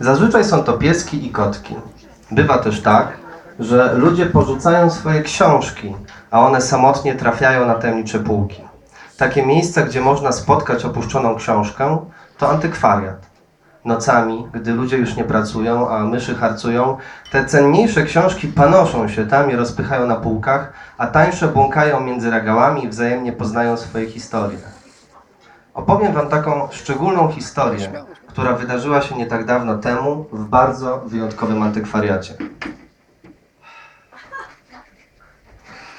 Zazwyczaj są to pieski i kotki. Bywa też tak, że ludzie porzucają swoje książki, a one samotnie trafiają na tajemnicze półki. Takie miejsca, gdzie można spotkać opuszczoną książkę, to antykwariat. Nocami, gdy ludzie już nie pracują, a myszy harcują, te cenniejsze książki panoszą się tam i rozpychają na półkach, a tańsze błąkają między regałami i wzajemnie poznają swoje historie. Opowiem Wam taką szczególną historię, która wydarzyła się nie tak dawno temu w bardzo wyjątkowym antykwariacie.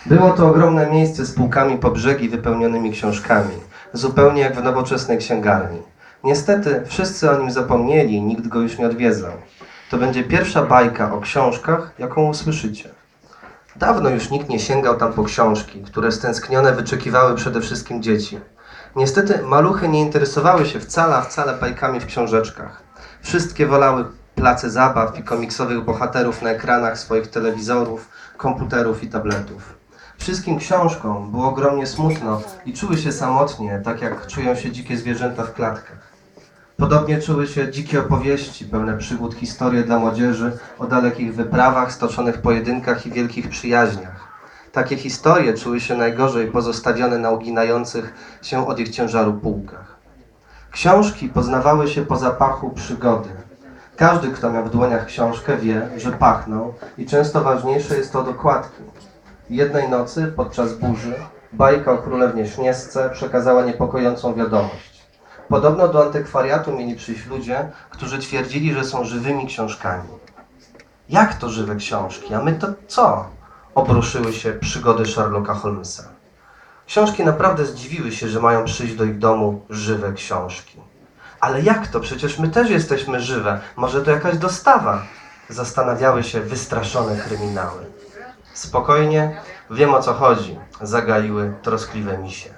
Było to ogromne miejsce z półkami po brzegi wypełnionymi książkami, zupełnie jak w nowoczesnej księgarni. Niestety wszyscy o nim zapomnieli i nikt go już nie odwiedzał. To będzie pierwsza bajka o książkach, jaką usłyszycie. Dawno już nikt nie sięgał tam po książki, które stęsknione wyczekiwały przede wszystkim dzieci. Niestety maluchy nie interesowały się wcale, wcale bajkami w książeczkach. Wszystkie wolały place zabaw i komiksowych bohaterów na ekranach swoich telewizorów, komputerów i tabletów. Wszystkim książkom było ogromnie smutno i czuły się samotnie, tak jak czują się dzikie zwierzęta w klatkach. Podobnie czuły się dzikie opowieści, pełne przygód historie dla młodzieży o dalekich wyprawach, stoczonych pojedynkach i wielkich przyjaźniach. Takie historie czuły się najgorzej pozostawione na uginających się od ich ciężaru półkach. Książki poznawały się po zapachu przygody. Każdy, kto miał w dłoniach książkę, wie, że pachną i często ważniejsze jest to od okładki. Jednej nocy, podczas burzy, bajka o królewnie Śnieżce przekazała niepokojącą wiadomość. Podobno do antykwariatu mieli przyjść ludzie, którzy twierdzili, że są żywymi książkami. Jak to żywe książki? A my to co? Obruszyły się przygody Sherlocka Holmesa. Książki naprawdę zdziwiły się, że mają przyjść do ich domu żywe książki. Ale jak to? Przecież my też jesteśmy żywe. Może to jakaś dostawa? Zastanawiały się wystraszone kryminały. Spokojnie, wiem o co chodzi, zagaiły troskliwe misie.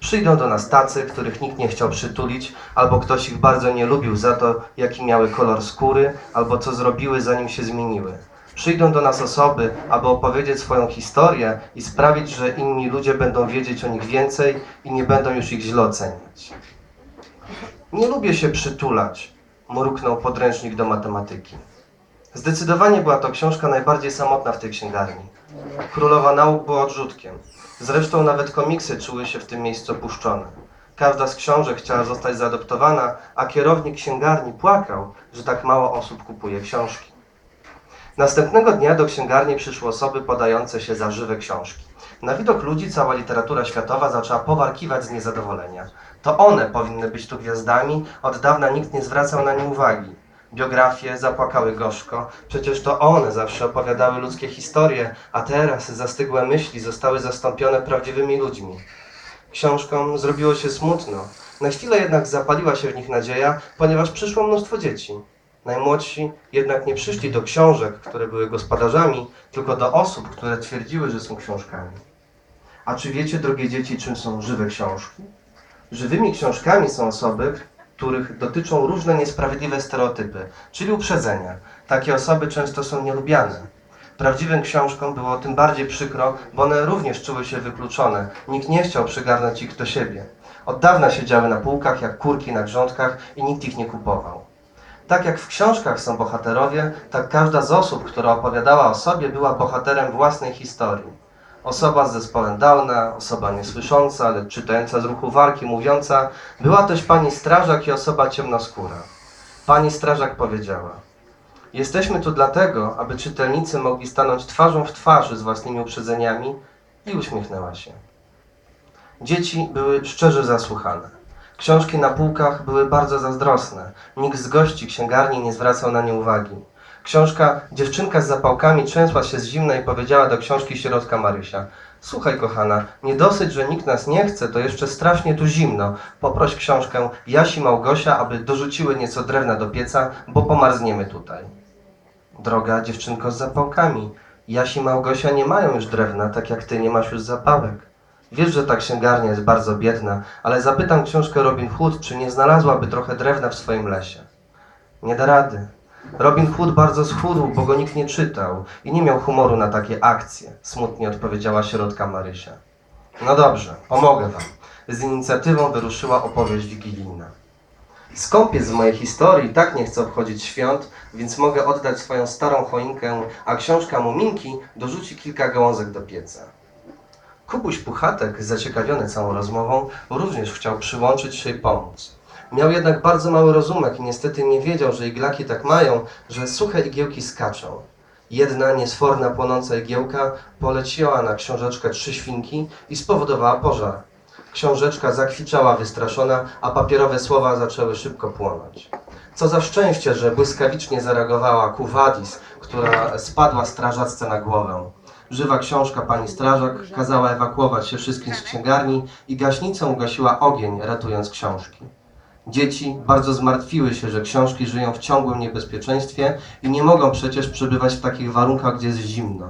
Przyjdą do nas tacy, których nikt nie chciał przytulić, albo ktoś ich bardzo nie lubił za to, jaki miały kolor skóry, albo co zrobiły, zanim się zmieniły. Przyjdą do nas osoby, aby opowiedzieć swoją historię i sprawić, że inni ludzie będą wiedzieć o nich więcej i nie będą już ich źle oceniać. Nie lubię się przytulać, mruknął podręcznik do matematyki. Zdecydowanie była to książka najbardziej samotna w tej księgarni. Królowa nauk była odrzutkiem. Zresztą nawet komiksy czuły się w tym miejscu opuszczone. Każda z książek chciała zostać zaadoptowana, a kierownik księgarni płakał, że tak mało osób kupuje książki. Następnego dnia do księgarni przyszły osoby podające się za żywe książki. Na widok ludzi cała literatura światowa zaczęła powarkiwać z niezadowolenia. To one powinny być tu gwiazdami, od dawna nikt nie zwracał na nie uwagi. Biografie zapłakały gorzko, przecież to one zawsze opowiadały ludzkie historie, a teraz zastygłe myśli zostały zastąpione prawdziwymi ludźmi. Książkom zrobiło się smutno. Na chwilę jednak zapaliła się w nich nadzieja, ponieważ przyszło mnóstwo dzieci. Najmłodsi jednak nie przyszli do książek, które były gospodarzami, tylko do osób, które twierdziły, że są książkami. A czy wiecie, drogie dzieci, czym są żywe książki? Żywymi książkami są osoby, których dotyczą różne niesprawiedliwe stereotypy, czyli uprzedzenia. Takie osoby często są nielubiane. Prawdziwym książkom było tym bardziej przykro, bo one również czuły się wykluczone. Nikt nie chciał przygarnąć ich do siebie. Od dawna siedziały na półkach jak kurki na grządkach i nikt ich nie kupował. Tak jak w książkach są bohaterowie, tak każda z osób, która opowiadała o sobie, była bohaterem własnej historii. Osoba z zespołem Downa, osoba niesłysząca, lecz czytająca z ruchu warki, mówiąca, była też pani strażak i osoba ciemnoskóra. Pani strażak powiedziała, jesteśmy tu dlatego, aby czytelnicy mogli stanąć twarzą w twarzy z własnymi uprzedzeniami i uśmiechnęła się. Dzieci były szczerze zasłuchane. Książki na półkach były bardzo zazdrosne. Nikt z gości księgarni nie zwracał na nie uwagi. Książka Dziewczynka z zapałkami trzęsła się z zimna i powiedziała do książki środka Marysia. Słuchaj, kochana, nie dosyć, że nikt nas nie chce, to jeszcze strasznie tu zimno. Poproś książkę Jasi Małgosia, aby dorzuciły nieco drewna do pieca, bo pomarzniemy tutaj. Droga dziewczynko z zapałkami, Jasi Małgosia nie mają już drewna, tak jak ty nie masz już zapałek. Wiesz, że ta księgarnia jest bardzo biedna, ale zapytam książkę Robin Hood, czy nie znalazłaby trochę drewna w swoim lesie. Nie da rady. Robin Hood bardzo schudł, bo go nikt nie czytał i nie miał humoru na takie akcje, smutnie odpowiedziała środka Marysia. No dobrze, pomogę wam. Z inicjatywą wyruszyła opowieść wigilijna. Skąpiec z mojej historii tak nie chce obchodzić świąt, więc mogę oddać swoją starą choinkę, a książka Muminki dorzuci kilka gałązek do pieca. Kubuś Puchatek, zaciekawiony całą rozmową, również chciał przyłączyć się i pomóc. Miał jednak bardzo mały rozumek i niestety nie wiedział, że iglaki tak mają, że suche igiełki skaczą. Jedna niesforna płonąca igiełka poleciła na książeczkę trzy świnki i spowodowała pożar. Książeczka zakwiczała wystraszona, a papierowe słowa zaczęły szybko płonąć. Co za szczęście, że błyskawicznie zareagowała Kuwadis, która spadła strażacce na głowę. Żywa książka pani strażak kazała ewakuować się wszystkim z księgarni i gaśnicą ugasiła ogień, ratując książki. Dzieci bardzo zmartwiły się, że książki żyją w ciągłym niebezpieczeństwie i nie mogą przecież przebywać w takich warunkach, gdzie jest zimno.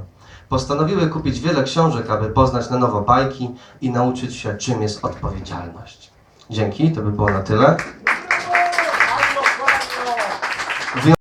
Postanowiły kupić wiele książek, aby poznać na nowo bajki i nauczyć się, czym jest odpowiedzialność. Dzięki, to by było na tyle.